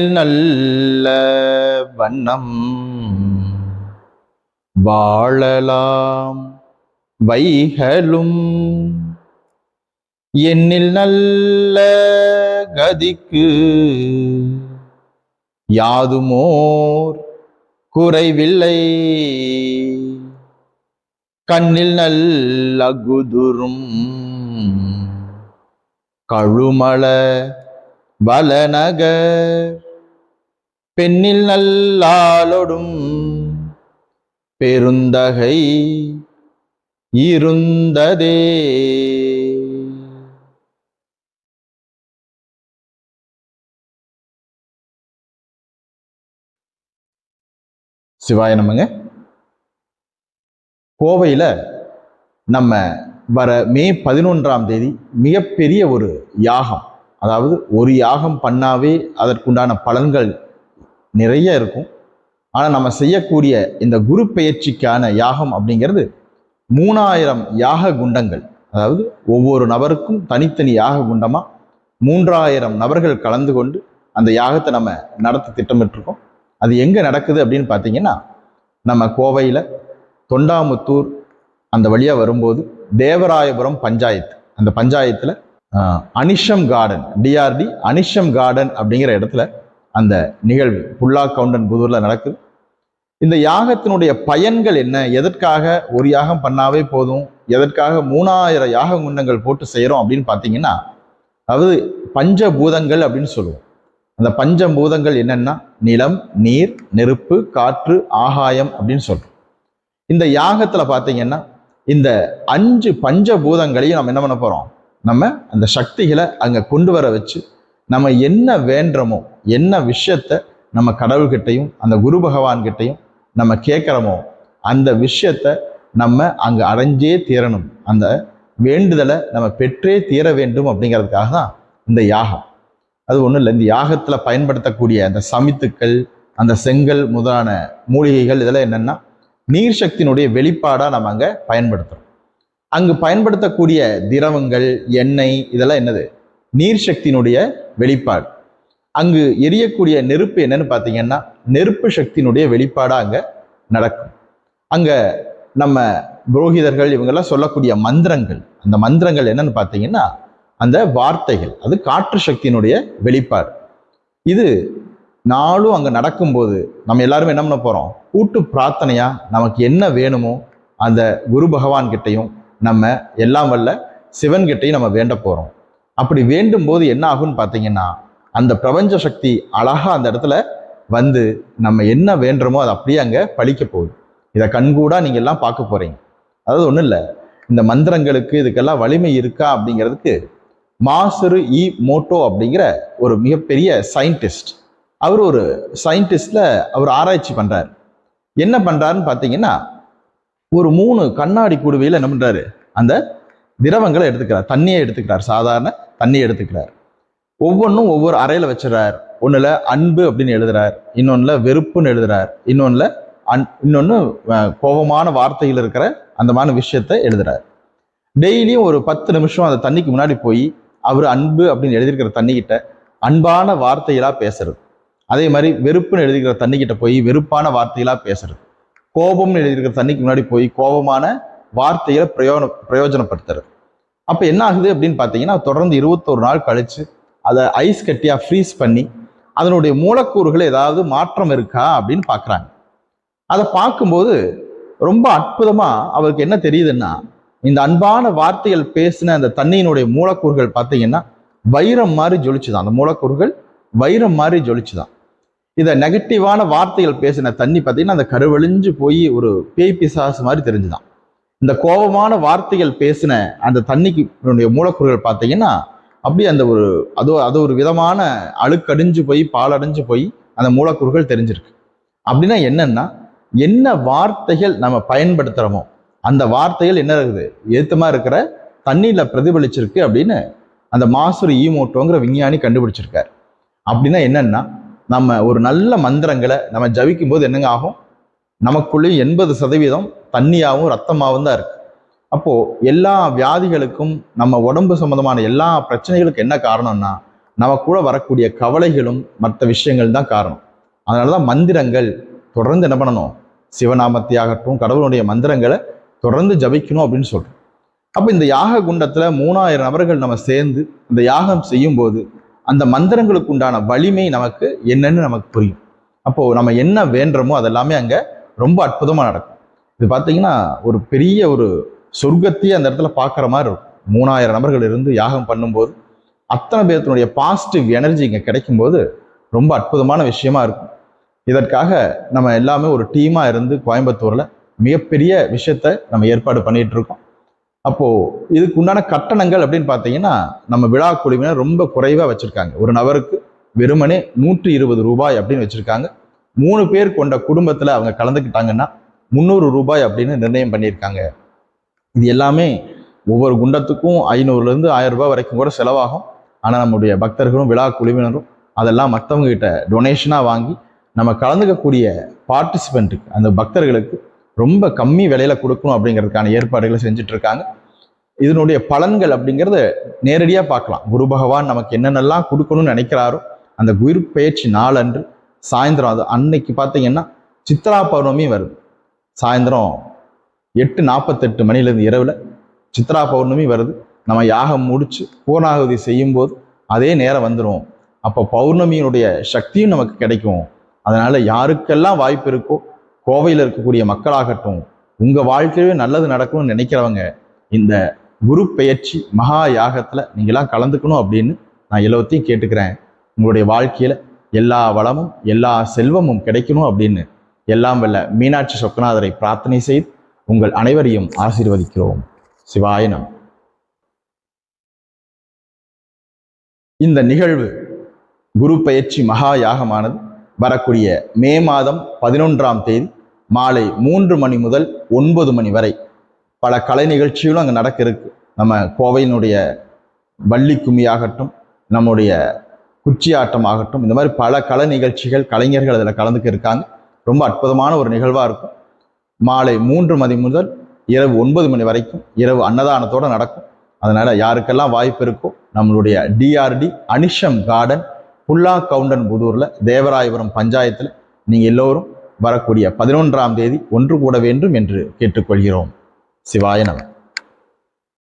மண்ணில் நல்ல வண்ணம் வாழலாம் வைகளும். என்னில் நல்ல கதிக்கு யாதுமோர் குறைவில்லை. கண்ணில் நல்ல குதுரும் கழுமள வலநகர் பெண்ணில் நல்லாளொடும் பெருந்தகை இருந்ததே. சிவாய நமங்க கோவையில் நம்ம வர மே பதினொன்றாம் தேதி மிகப்பெரிய ஒரு யாகம். அதாவது ஒரு யாகம் பண்ணாவே அதற்குண்டான பலன்கள் நிறைய இருக்கும். ஆனால் நம்ம செய்யக்கூடிய இந்த குரு பயிற்சிக்கான யாகம் அப்படிங்கிறது மூணாயிரம் யாக குண்டங்கள். அதாவது ஒவ்வொரு நபருக்கும் தனித்தனி யாக குண்டமாக மூன்றாயிரம் நபர்கள் கலந்து கொண்டு அந்த யாகத்தை நம்ம நடத்த திட்டமிட்டிருக்கோம். அது எங்கே நடக்குது அப்படின்னு பார்த்தீங்கன்னா நம்ம கோவையில் தொண்டாமுத்தூர் அந்த வழியாக வரும்போது தேவராயபுரம் பஞ்சாயத்து. அந்த பஞ்சாயத்தில் Anisham garden DRT Anisham garden அப்படிங்கிற இடத்துல அந்த நிகழ்வு புல்லா கவுண்டன் புதூரில் நடக்குது. இந்த யாகத்தினுடைய பயன்கள் என்ன? எதற்காக ஒரு யாகம் பண்ணாவே போதும்? எதற்காக மூணாயிரம் யாக குண்டங்கள் போட்டு செய்கிறோம் அப்படின்னு பார்த்தீங்கன்னா அதாவது பஞ்சபூதங்கள் அப்படின்னு சொல்லுவோம். அந்த பஞ்சபூதங்கள் என்னென்னா நிலம் நீர் நெருப்பு காற்று ஆகாயம் அப்படின்னு சொல்கிறோம் இந்த யாகத்தில் பார்த்தீங்கன்னா இந்த அஞ்சு பஞ்சபூதங்களையும் நம்ம என்ன பண்ண போகிறோம் நம்ம அந்த சக்திகளை அங்கே கொண்டு வர வச்சு நம்ம என்ன வேண்டுறோமோ என்ன விஷயத்த நம்ம கடவுள்கிட்டையும் அந்த குரு பகவான்கிட்டையும் நம்ம கேட்குறோமோ அந்த விஷயத்த நம்ம அங்கே அடைஞ்சே தீரணும். அந்த வேண்டுதலை நம்ம பெற்றே தீர வேண்டும் அப்படிங்கிறதுக்காக தான் இந்த யாகம். அது ஒன்றும் இல்லை. இந்த யாகத்தில் பயன்படுத்தக்கூடிய அந்த சமித்துக்கள் அந்த செங்கல் முதலான மூலிகைகள் இதெல்லாம் என்னென்னா நீர் சக்தியினுடைய வெளிப்பாடாக நம்ம அங்கே பயன்படுத்துகிறோம் அங்கு பயன்படுத்தக்கூடிய திரவங்கள் எண்ணெய் இதெல்லாம் என்னது? நீர் சக்தியினுடைய வெளிப்பாடு. அங்கு எரியக்கூடிய நெருப்பு என்னன்னு பார்த்தீங்கன்னா நெருப்பு சக்தியினுடைய வெளிப்பாடாக அங்கே நடக்கும். அங்கே நம்ம புரோகிதர்கள் இவங்கெல்லாம் சொல்லக்கூடிய மந்திரங்கள் அந்த மந்திரங்கள் என்னன்னு பார்த்தீங்கன்னா அந்த வார்த்தைகள் அது காற்று சக்தியினுடைய வெளிப்பாடு. இது நாளும் அங்கே நடக்கும்போது நம்ம எல்லாரும் என்ன பண்ண போகிறோம் கூட்டு பிரார்த்தனையாக நமக்கு என்ன வேணுமோ அந்த குரு பகவான்கிட்டையும் நம்ம எல்லாம் வல்ல சிவன் கிட்டையும் நம்ம வேண்ட போகிறோம் அப்படி வேண்டும் போது என்ன ஆகும்னு பார்த்தீங்கன்னா அந்த பிரபஞ்ச சக்தி அழகாக அந்த இடத்துல வந்து நம்ம என்ன வேண்டுறோமோ அது அப்படியே அங்கே பழிக்க போகுது. இதை கண்கூடாக நீங்கள் எல்லாம் பார்க்க போகிறீங்க அதாவது ஒன்றும் இல்லை. இந்த மந்திரங்களுக்கு இதுக்கெல்லாம் வலிமை இருக்கா அப்படிங்கிறதுக்கு மாசரு இ மோட்டோ அப்படிங்கிற ஒரு மிகப்பெரிய சயின்டிஸ்ட் அவர் ஒரு சயின்டிஸ்டில் அவர் ஆராய்ச்சி பண்ணுறார் என்ன பண்ணுறாருன்னு பார்த்தீங்கன்னா ஒரு மூணு கண்ணாடி குடுவையில் என்ன பண்ணுறாரு அந்த திரவங்களை எடுத்துக்கிறார். தண்ணியை எடுத்துக்கிறார். சாதாரண தண்ணியை எடுத்துக்கிறார். ஒவ்வொன்றும் ஒவ்வொரு அறையில் வச்சுறார் ஒன்றுல அன்பு அப்படின்னு எழுதுறார். இன்னொன்றில் வெறுப்புன்னு எழுதுறார். இன்னொன்றுல அன் இன்னொன்று கோபமான வார்த்தையில் இருக்கிற அந்த மாதிரி விஷயத்த எழுதுறார். டெய்லியும் ஒரு பத்து நிமிஷம் அந்த தண்ணிக்கு முன்னாடி போய் அவர் அன்பு அப்படின்னு எழுதியிருக்கிற தண்ணிக்கிட்ட அன்பான வார்த்தைகளாக பேசுறது. அதே மாதிரி வெறுப்புன்னு எழுதிக்கிற தண்ணிக்கிட்ட போய் வெறுப்பான வார்த்தைகளாக பேசுறது. கோபம்னு எழுதியிருக்கிற தண்ணிக்கு முன்னாடி போய் கோபமான வார்த்தைகளை பிரயோன பிரயோஜனப்படுத்துறது. அப்போ என்ன ஆகுது அப்படின்னு பார்த்தீங்கன்னா தொடர்ந்து இருபத்தொரு நாள் கழித்து அதை ஐஸ் கட்டியாக ஃப்ரீஸ் பண்ணி அதனுடைய மூலக்கூறுகள் ஏதாவது மாற்றம் இருக்கா அப்படின்னு பார்க்குறாங்க. அதை பார்க்கும்போது ரொம்ப அற்புதமாக அவருக்கு என்ன தெரியுதுன்னா இந்த அன்பான வார்த்தைகள் பேசின அந்த தண்ணியினுடைய மூலக்கூறுகள் பார்த்தீங்கன்னா வைரம் மாதிரி ஜொலிச்சுதான். அந்த மூலக்கூறுகள் வைரம் மாதிரி ஜொலிச்சுதான். இதை நெகட்டிவான வார்த்தைகள் பேசின தண்ணி பார்த்தீங்கன்னா அந்த கருவழிஞ்சு போய் ஒரு பேய் பிசாசு மாதிரி தெரிஞ்சுதான். இந்த கோபமான வார்த்தைகள் பேசின அந்த தண்ணிக்கு மூலக்கூறுகள் பார்த்தீங்கன்னா அப்படியே அந்த ஒரு அது அது ஒரு விதமான அழுக்கடிஞ்சு போய் பாலடைஞ்சு போய் அந்த மூலக்கூறுகள் தெரிஞ்சிருக்கு. அப்படின்னா என்னன்னா என்ன வார்த்தைகள் நம்ம பயன்படுத்துகிறோமோ அந்த வார்த்தைகள் என்ன இருக்குது? ஏத்தமாக இருக்கிற தண்ணியில் பிரதிபலிச்சிருக்கு அப்படின்னு அந்த மாசுரு ஈமோட்டோங்கிற விஞ்ஞானி கண்டுபிடிச்சிருக்காரு. அப்படின்னா என்னன்னா நம்ம ஒரு நல்ல மந்திரங்களை நம்ம ஜபிக்கும் போது என்னங்க ஆகும்? நமக்குள்ளேயும் எண்பது சதவீதம் தண்ணியாகவும் ரத்தமாகவும் தான் இருக்குது அப்போது எல்லா வியாதிகளுக்கும் நம்ம உடம்பு சம்மந்தமான எல்லா பிரச்சனைகளுக்கும் என்ன காரணம்னா நம்ம கூட வரக்கூடிய கவலைகளும் மற்ற விஷயங்கள் தான் காரணம். அதனால தான் மந்திரங்கள் தொடர்ந்து என்ன பண்ணணும்? சிவநாமத்தை ஆகட்டும் கடவுளுடைய மந்திரங்களை தொடர்ந்து ஜபிக்கணும் அப்படின்னு சொல்கிறோம் அப்போ இந்த யாக குண்டத்தில் மூணாயிரம் நபர்கள் நம்ம சேர்ந்து இந்த யாகம் செய்யும்போது அந்த மந்திரங்களுக்கு உண்டான வலிமை நமக்கு என்னன்னு நமக்கு புரியும். அப்போது நம்ம என்ன வேண்டுறோமோ அதெல்லாமே அங்கே ரொம்ப அற்புதமாக நடக்கும். இது பார்த்தீங்கன்னா ஒரு பெரிய ஒரு சொர்க்கத்தையே அந்த இடத்துல பார்க்குற மாதிரி இருக்கும். மூணாயிரம் நபர்கள் இருந்து யாகம் பண்ணும்போது அத்தனை பேர்த்தினுடைய பாசிட்டிவ் எனர்ஜி இங்கே கிடைக்கும்போது ரொம்ப அற்புதமான விஷயமா இருக்கும். இதற்காக நம்ம எல்லாமே ஒரு டீமாக இருந்து கோயம்புத்தூரில் மிகப்பெரிய விஷயத்தை நம்ம ஏற்பாடு பண்ணிகிட்டு இருக்கோம். அப்போது இதுக்கு உண்டான கட்டணங்கள் அப்படின்னு பார்த்தீங்கன்னா நம்ம விழா குழுவினர் ரொம்ப குறைவாக வச்சுருக்காங்க. ஒரு நபருக்கு வெறுமனே நூற்றி இருபது ரூபாய் அப்படின்னு வச்சுருக்காங்க. மூணு பேர் கொண்ட குடும்பத்தில் அவங்க கலந்துக்கிட்டாங்கன்னா முந்நூறு ரூபாய் அப்படின்னு நிர்ணயம் பண்ணியிருக்காங்க. இது எல்லாமே ஒவ்வொரு குண்டத்துக்கும் ஐநூறுலேருந்து ஆயிரம் ரூபாய் வரைக்கும் கூட செலவாகும். ஆனால் நம்முடைய பக்தர்களும் விழா குழுவினரும் அதெல்லாம் மற்றவங்க கிட்ட டொனேஷனாக வாங்கி நம்ம கலந்துக்கக்கூடிய பார்ட்டிசிபெண்ட்டுக்கு அந்த பக்தர்களுக்கு ரொம்ப கம்மி விலையில் கொடுக்கணும் அப்படிங்கிறதுக்கான ஏற்பாடுகளை செஞ்சிட்ருக்காங்க. இதனுடைய பலன்கள் அப்படிங்கிறத நேரடியாக பார்க்கலாம். குரு பகவான் நமக்கு என்னென்னலாம் கொடுக்கணும்னு நினைக்கிறாரோ அந்த குரு பயிற்சி நாளன்று சாயந்தரம் அது அன்னைக்கு பார்த்தீங்கன்னா சித்ரா பௌர்ணமி வருது. சாயந்தரம் எட்டு நாற்பத்தெட்டு மணிலேருந்து இரவில் சித்ரா பௌர்ணமி வருது. நம்ம யாகம் முடித்து பூர்ணாகுதி செய்யும்போது அதே நேரம் வந்துடும் அப்போ பௌர்ணமியினுடைய சக்தியும் நமக்கு கிடைக்கும். அதனால் யாருக்கெல்லாம் வாய்ப்பு இருக்கோ கோவையில் இருக்கக்கூடிய மக்களாகட்டும் உங்கள் வாழ்க்கையிலே நல்லது நடக்கணும்னு நினைக்கிறவங்க இந்த குரு பெயர்ச்சி மகா யாகத்தில் நீங்களாம் கலந்துக்கணும் அப்படின்னு நான் எல்லாத்தையும் கேட்டுக்கிறேன். உங்களுடைய வாழ்க்கையில் எல்லா வளமும் எல்லா செல்வமும் கிடைக்கணும் அப்படின்னு எல்லாம் வல்ல மீனாட்சி சொக்கநாதரை பிரார்த்தனை செய்து உங்கள் அனைவரையும் ஆசீர்வதிக்கிறோம். சிவாயனம் இந்த நிகழ்வு குரு பயிற்சி மகா யாகமானது. வரக்கூடிய மே மாதம் பதினொன்றாம் தேதி மாலை மூன்று மணி முதல் ஒன்பது மணி வரை பல கலை நிகழ்ச்சிகளும் அங்கே நடக்க இருக்கு நம்ம கோவையினுடைய வள்ளி கும்மி ஆகட்டும் நம்முடைய குச்சி ஆட்டம் ஆகட்டும் இந்த மாதிரி பல கலை நிகழ்ச்சிகள் கலைஞர்கள் அதில் கலந்துக்க இருக்காங்க ரொம்ப அற்புதமான ஒரு நிகழ்வாக இருக்கும். மாலை மூன்று மணி முதல் இரவு ஒன்பது மணி வரைக்கும் இரவு அன்னதானத்தோடு நடக்கும். அதனால் யாருக்கெல்லாம் வாய்ப்பு இருக்கோ நம்மளுடைய டிஆர்டி அனிஷம் கார்டன் புல்லா கவுண்டன் புதூரில் தேவராயபுரம் பஞ்சாயத்தில் நீங்கள் எல்லோரும் வரக்கூடிய பதினொன்றாம் தேதி ஒன்று கூட வேண்டும் என்று கேட்டுக்கொள்கிறோம். சிவாய நம.